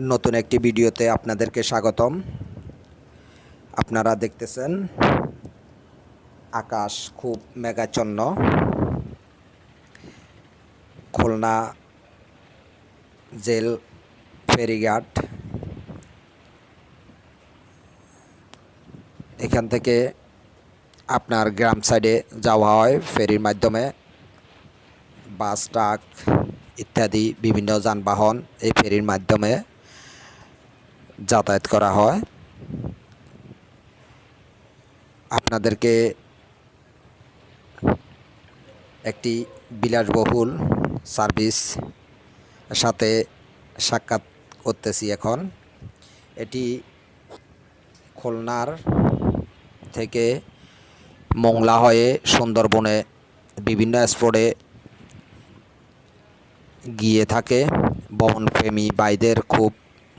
নতুন একটি ভিডিওতে আপনাদেরকে স্বাগতম। আপনারা দেখতেছেন, আকাশ খুব মেঘাচ্ছন্ন। খুলনা জেল ফেরিঘাট। এখান থেকে আপনার গ্রাম সাইডে যাওয়া হয় ফেরির মাধ্যমে। বাস, ট্রাক ইত্যাদি বিভিন্ন যানবাহন এই ফেরির মাধ্যমে। যাতায়াত করা হয়। আপনাদেরকে একটি বিলাসবহুল সার্ভিস সাথে সাক্ষাৎ করতেছি এখন। এটি খুলনার থেকে মোংলা হয়ে সুন্দরবনে বিভিন্ন স্পটে গিয়ে থাকে। বহনপ্রেমী বাইদের খুব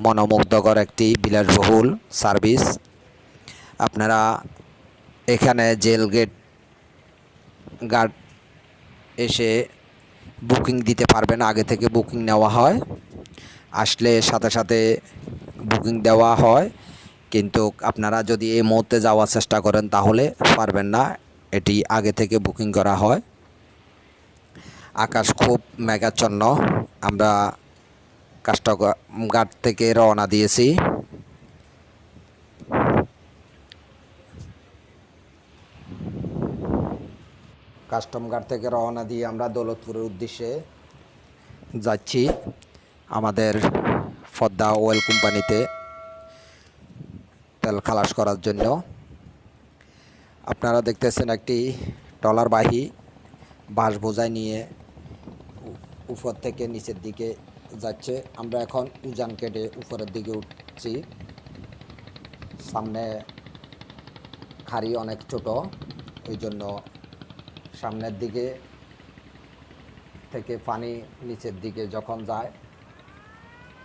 মনোমুগ্ধকর একটি বিলাসবহুল সার্ভিস। আপনারা এখানে জেল গেট গার্ড এসে বুকিং দিতে পারবেন, আগে থেকে বুকিং নেওয়া হয়। আসলে সাথে সাথে বুকিং দেওয়া হয়, কিন্তু আপনারা যদি এই মুহূর্তে যাওয়ার চেষ্টা করেন তাহলে পারবেন না, এটি আগে থেকে বুকিং করা হয়। আকাশ খুব মেঘাচ্ছন্ন, আমরা কাস্টঘাট থেকে রওনা দিয়েছি। কাস্টম ঘাট থেকে রওনা দিয়ে আমরা দৌলতপুরের উদ্দেশ্যে যাচ্ছি আমাদের ফদ্দা ওয়েল কোম্পানিতে তেল খালাস করার জন্য। আপনারা দেখতেছেন একটি ট্রলারবাহী বাঁশ বোঝাই নিয়ে উপর থেকে নিচের দিকে যাচ্ছে। আমরা এখন উজান কেটে উপরের দিকে উঠছি। সামনে খাড়ি অনেক ছোট ওই জন্য সামনের দিকে থেকে পানি নিচের দিকে যখন যায়,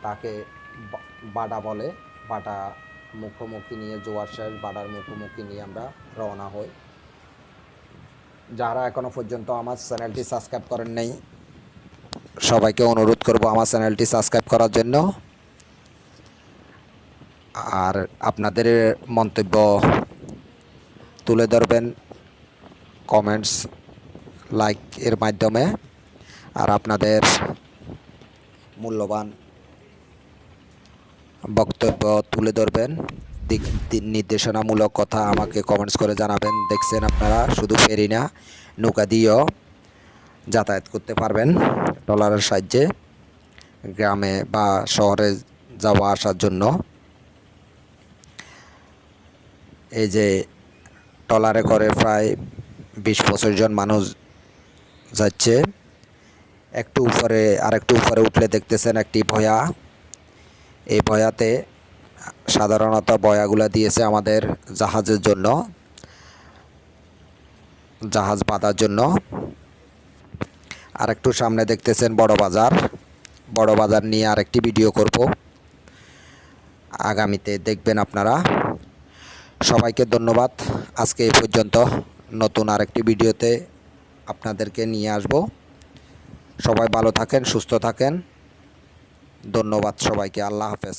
তাকে বা- বাডা বলে। বাটা মুখোমুখি নিয়ে, জোয়ার শেষ বাডার মুখোমুখি নিয়ে আমরা রওনা হই। যারা এখনও পর্যন্ত আমার চ্যানেলটি সাবস্ক্রাইব করেন নাই সবাইকে অনুরোধ করব আমার চ্যানেলটি সাবস্ক্রাইব করার জন্য। আর আপনাদের মন্তব্য তুলে ধরবেন কমেন্টস লাইক এর মাধ্যমে। আর আপনাদের মূল্যবান বক্তব্য তুলে ধরবেন, দিক নির্দেশনামূলক কথা আমাকে কমেন্টস করে জানাবেন। দেখছেন আপনারা, শুধু ফেরি না নৌকা দিয়েও যাতায়াত করতে পারবেন। ডলারের সাহায্যে গ্রামে বা শহরে যাওয়া আসার জন্য এই যে টলারে করে প্রায় বিশ পঁচিশ জন মানুষ যাচ্ছে। একটু উপরে, আরেকটু উপরে উঠলে দেখতেছেন একটি ভয়া। এই ভয়াতে সাধারণত বয়াগুলো দিয়েছে আমাদের জাহাজের জন্য, জাহাজ বাঁধার জন্য। আরেকটু সামনে দেখতেছেন বড় বাজার। বড় বাজার নিয়ে আরেকটি ভিডিও করব। আগামীতে দেখবেন আপনারা। সবাইকে ধন্যবাদ। আজকে এই পর্যন্ত নতুন আরেকটি ভিডিওতে আপনাদেরকে নিয়ে আসব। সবাই ভালো থাকেন, সুস্থ থাকেন। ধন্যবাদ সবাইকে। আল্লাহ হাফেজ।